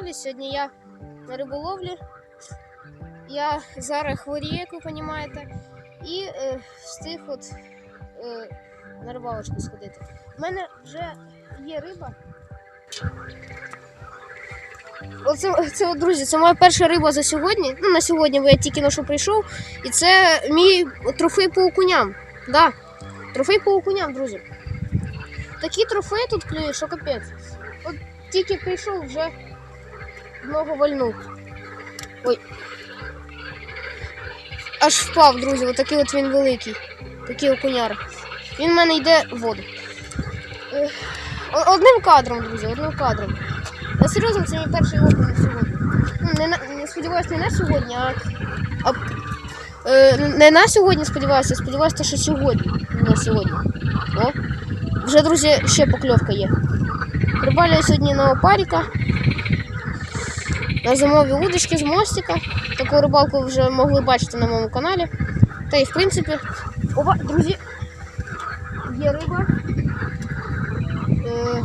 каналі. Сьогодні я на риболовлі. Я зараз хворію, як ви розумієте, і е, встиг от е, на рибалочку сходити. У мене вже є риба. Оце, це, друзі, це моя перша риба за сьогодні. Ну, на сьогодні, бо я тільки на що прийшов. І це мій трофей по окуням. Да, трофей по окуням, друзі. Такі трофеї тут клюють, що капець. От тільки прийшов, вже много вальнув. Ой. Аж впав, друзі, отакий от він великий. Такий окуняр. Він в мене йде в воду. Е, Одним кадром, друзі, одним кадром. Я серйозно, це мій перший окунь на сьогодні. Не, на, не сподіваюся, не на сьогодні, а, а е, не на сьогодні сподіваюся, сподіваюся, що сьогодні. Не сьогодні. О. Вже, друзі, ще покльовка є. Рибалю я сьогодні на опаріка. На зимові удочки з мостика. Таку рибалку вже могли бачити на моєму каналі. Та й в принципі. Опа, друзі. Є риба. Е,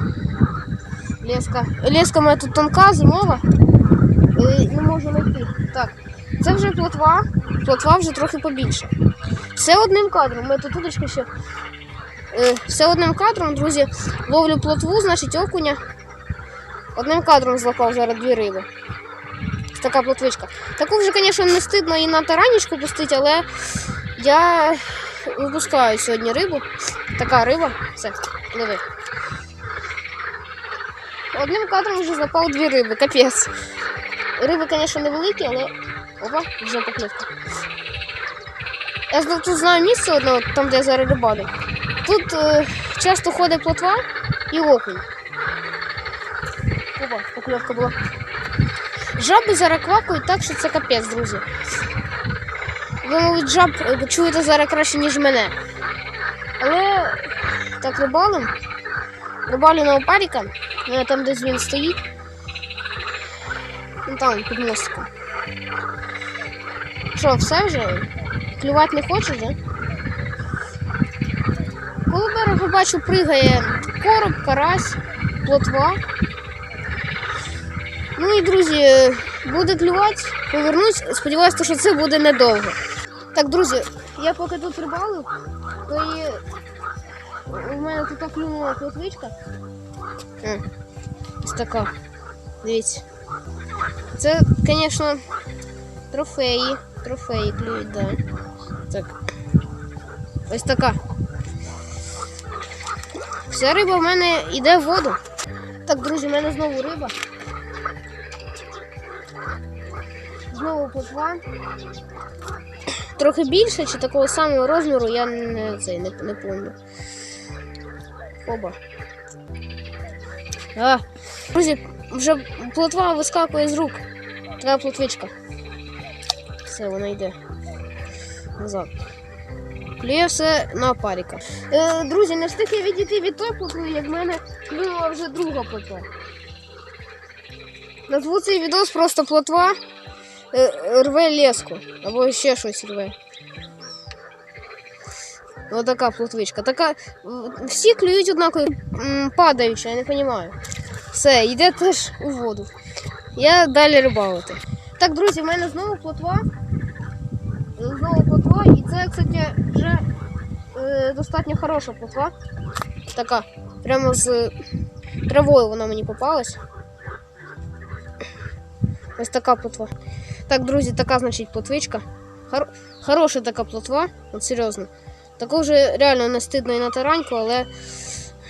леска. Леска моя тут тонка, зимова. Е, не можу знайти. Так. Це вже плотва. Плотва вже трохи побільше. Все одним кадром. Ми тут удочка ще. Е, все одним кадром, друзі. Ловлю плотву, значить окуня. Одним кадром злапав зараз дві риби. Така плотвичка. Таку вже, звісно, не стидно і на таранічку пустити, але я випускаю сьогодні рибу. Така риба. Все, диви. Одним кадром вже злапав дві риби, капець. Риби, звісно, невеликі, але. Опа, вже покльовка. Я тут знаю місце одне, там, де я зараз рибалю. Тут е, часто ходить плотва і окунь. Опа, покльовка була. Жаби зараз квакають так, що це капець, друзі. Ви, мабуть, жаб е, чуєте зараз краще, ніж мене. Але так рибалим. Рибалю на опаріка. Там десь він стоїть. Ну там, під мостиком. Що, все вже? Клювати не хочеш, да? Коли берегу бачу, пригає короб, карась, плотва. Ну і друзі, буде клювати, повернусь. Сподіваюся, що це буде недовго. Так, друзі, я поки тут рибалив, то і у мене тут клюнула плотвичка. Е, Ось така. Дивіться. Це, звісно, трофеї. Трофеї клюють, да. Так. Ось така. Вся риба в мене йде в воду. Так, друзі, в мене знову риба. Знову плотва. Трохи більше чи такого самого розміру, я не, цей, не, не пам'ятаю. Оба. А, друзі, вже плотва вискакує з рук. Така плотвичка. Все, вона йде. Назад. Клює все на паріка. Е, друзі, не встиг я відійти від той плотви, як в мене клюнула вже друга плотва. Назву цей відос просто плотва рве леску. Або ще щось рве. Ось така плотвичка. Така. м, Всі клюють однаково м, падаючи, я не розумію. Все, йде теж у воду. Я далі рибалити. Так, друзі, в мене знову плотва. Знову плотва, і це, кстати, вже е, достатньо хороша плотва. Така. Прямо з травою вона мені попалась. Ось така плотва. Так, друзі, така, значить, плотвичка. Хор... Хороша така плотва, от серйозно. Таку вже реально не стидно і на тараньку, але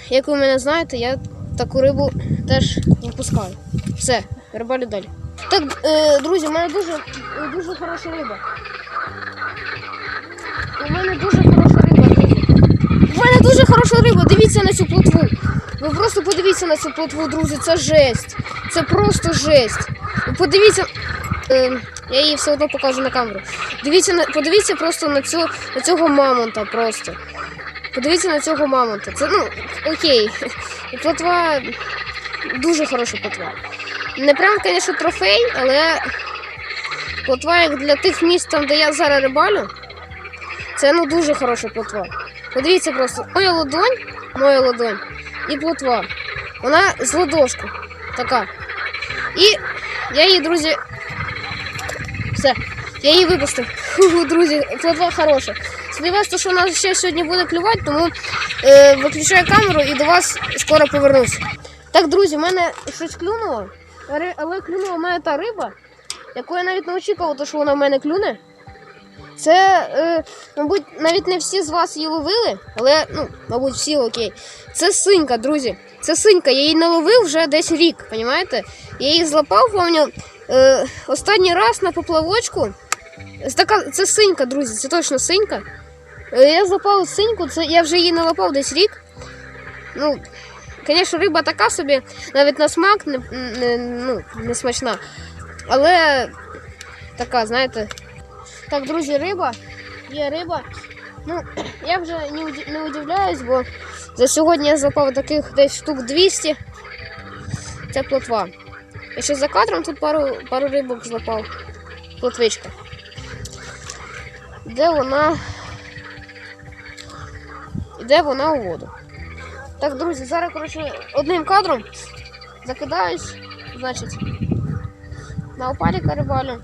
як ви мене знаєте, я таку рибу теж випускаю. Все, рибалю далі. Так, е, друзі, в мене дуже, дуже хороша риба. У мене дуже хороша риба. У мене дуже хороша риба. Дивіться на цю плотву. Ви просто подивіться на цю плотву, друзі. Це жесть. Це просто жесть. Подивіться. Е, я її все одно покажу на камеру. Дивіться подивіться просто на цю на цього мамонта просто. Подивіться на цього мамонта. Це ну окей. Плотва дуже хороша плотва. Не прям, звісно, трофей, але плотва як для тих місць, там, де я зараз рибалю, це ну дуже хороша плотва. Подивіться просто, моя ладонь, моя ладонь і плотва. Вона з ладошку така. І Я її, друзі. Все. Я її випустив. Фу, друзі, плотва хороша. Сподіваюся, що вона ще сьогодні буде клювати, тому е, виключаю камеру і до вас скоро повернусь. Так, друзі, в мене щось клюнуло, але- клюнула в мене та риба, яку я навіть не очікував, що вона в мене клюне. Це, е, мабуть, навіть не всі з вас її ловили, але, ну, мабуть, всі окей. Це синька, друзі. Це синька. Я її не ловив вже десь рік, розумієте? Я її злапав, пам'ятаю, е, останній раз на поплавочку. Це синька, друзі, це точно синька. Е, Я злапав синьку, це я вже її не лапав десь рік. Ну, звісно, риба така собі, навіть на смак не, не, ну, не смачна. Але така, знаєте. Так, друзі, риба. Є риба. Ну, я вже не, не удивляюсь, бо за сьогодні я злапав таких десь штук 200. Це плотва. Я ще за кадром тут пару, пару рибок злапав. Плотвичка. Де вона. Іде вона у воду. Так, друзі, зараз, коротше, одним кадром закидаюсь, значить, на опаліка рибалю.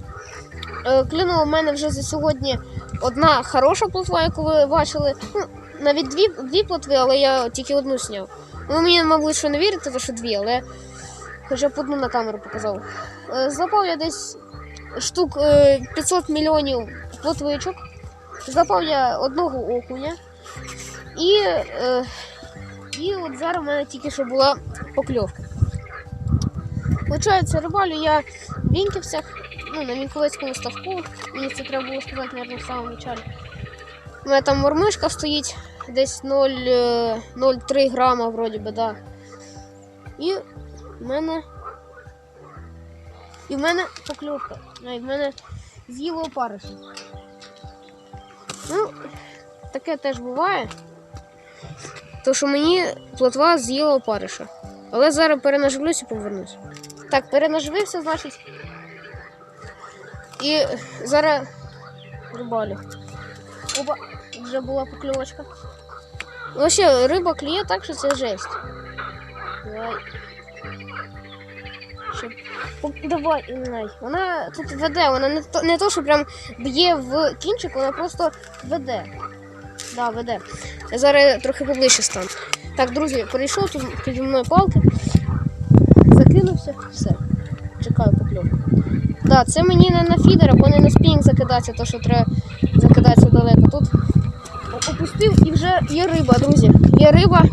Е, Клюнула в мене вже за сьогодні одна хороша плотва, яку ви бачили. Ну, навіть дві, дві плотви, але я тільки одну зняв. Ну, мені, мабуть, що не вірите, що дві, але хоча б одну на камеру показав. Е, Злапав я десь штук е, 500 мільйонів плотвичок. Злапав я одного окуня. І, е, і от зараз в мене тільки що була покльовка. Получається, рибалю я в Вінківцях, ну, на Вінковецькому ставку. Мені це треба було сказати, мабуть, в самому початку. У мене там мормишка стоїть десь 0, е, 0,3 грама, вроді би, да. І в мене. І в мене покльовка. І в мене з'їло опариша. Ну, таке теж буває. То що мені плотва з'їла опариша. Але зараз перенаживлюсь і повернусь. Так, перенаживився, значить. І зараз рибалю. Опа, вже була покльовочка. Ну, ще риба клює так, що це жесть. Давай. Щоб... Давай, Інай. Вона тут веде, вона не то, не то, що прям б'є в кінчик, вона просто веде. Да, веде. Я зараз трохи поближче стану. Так, друзі, перейшов тут піді мною палки, закинувся, все. Чекаю покльовку. Да, це мені не на фідер, або не на спінінг закидатися, то що треба закидатися далеко. Тут опустив і вже є риба, друзі. Є риба.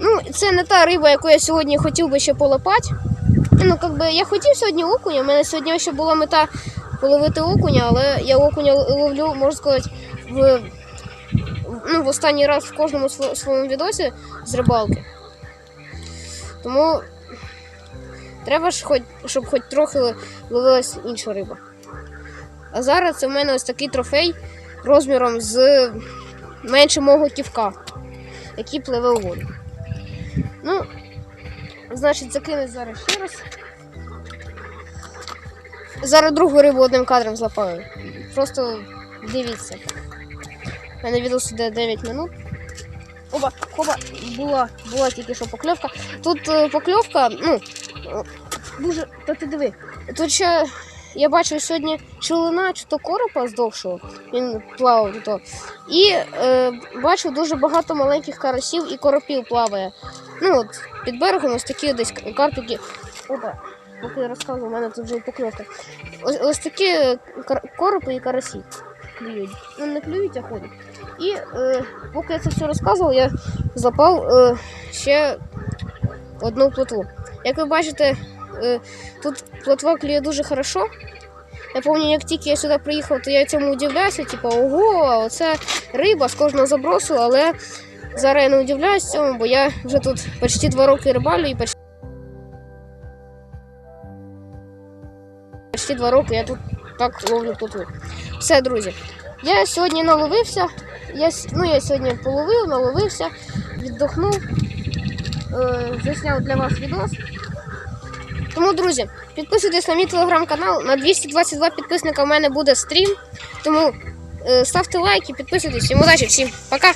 Ну, це не та риба, яку я сьогодні хотів би ще полопати. Ну, как би, я хотів сьогодні окуня. У мене сьогодні ще була мета половити окуня, але я окуня ловлю, можна сказати, в, ну, в останній раз в кожному своєму відосі з рибалки. Тому треба ж хоч, щоб хоч трохи ловилась інша риба. А зараз це в мене ось такий трофей розміром з менше мого ківка, який пливе у воду. Ну, значить, закинуть зараз ще раз. Зараз другу рибу одним кадром злапаю. Просто дивіться. У мене відос іде 9 минут. Оба, оба, була, була тільки що покльовка. Тут е, покльовка, ну, е, дуже. Та ти диви. Тут ще я бачив сьогодні чолина чи то коропа здовшого. Він плавав тут. І е, бачив дуже багато маленьких карасів і коропів плаває. Ну от під берегом ось такі десь карпики. Опа, поки я розказую, у мене тут вже покльовка. Ось, ось такі е, коропи і карасі клюють. Ну не клюють, а ходять. І е, поки я це все розказував, я злапав е, ще одну плотву. Як ви бачите, е, тут плотва клює дуже хорошо. Я пам'ятаю, як тільки я сюди приїхав, то я цьому удивлявся, типу, ого, оце риба з кожного забросу, але зараз я не удивляюсь цьому, бо я вже тут почти два роки рибалю і почти, почти два роки я тут так ловлю плотву. Все, друзі. Я сьогодні наловився. Я, ну, я сьогодні половив, наловився, віддохнув, е, засняв для вас відос. Тому, друзі, підписуйтесь на мій телеграм-канал. На 222 підписника в мене буде стрім. Тому е, ставте лайки, підписуйтесь. Всім удачі, всім пока!